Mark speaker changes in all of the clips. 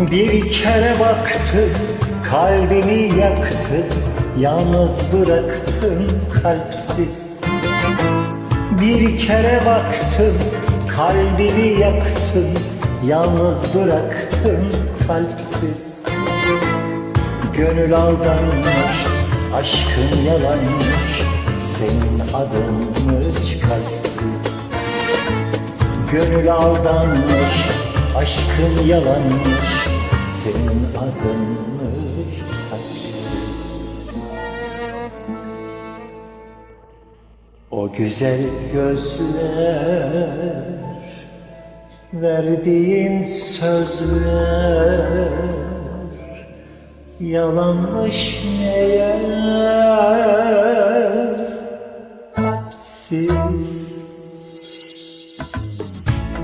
Speaker 1: Bir kere baktın, kalbimi yaktın, yalnız bıraktın kalpsiz. Bir kere baktın, kalbimi yaktın, yalnız bıraktın kalpsiz. Gönül aldanmış, aşkın yalanmış, senin adınmış kalpsiz. Gönül aldanmış, aşkın yalanmış, senin adınmış kalpsiz. O güzel gözler, verdiğin sözler, yalanmış meğer, kalpsiz.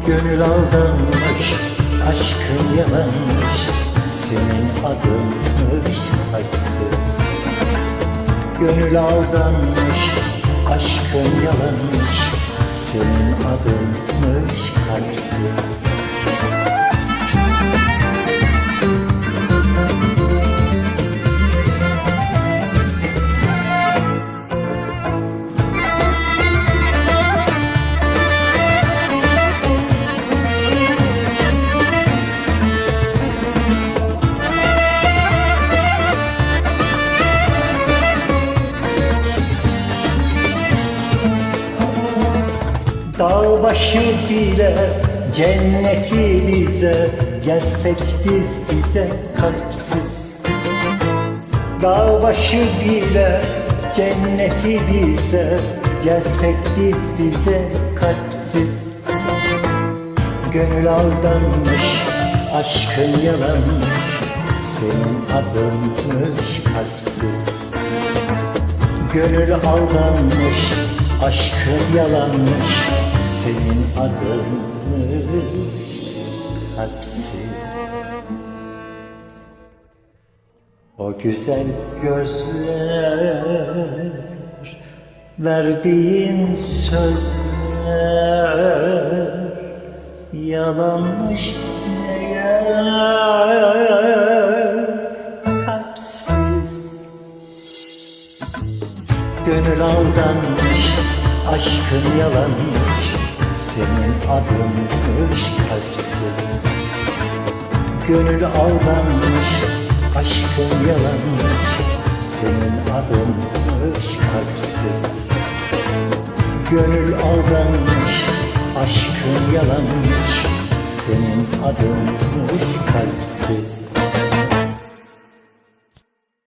Speaker 1: Gönül aldanmış, aşkın yalanmış, senin adınmış kalpsiz. Gönül aldanmış, aşkın yalanmış, senin adınmış kalpsiz. Başı bile cenneti bize Gelsek biz bize kalpsiz. Dağ başı bile cenneti bize Gelsek biz bize kalpsiz. Gönül aldanmış aşkın yalanmış Senin adınmış kalpsiz. Gönül aldanmış, aşkın yalanmış, senin adınmış kalpsiz. O güzel gözler, verdiğin sözler, yalanmış meğer kalpsiz. Gönül aldanmış, aşkın yalanmış, senin adınmış kalpsiz. Gönül aldanmış, aşkın yalanmış, senin adınmış kalpsiz. Gönül aldanmış, aşkın yalanmış, senin adınmış kalpsiz.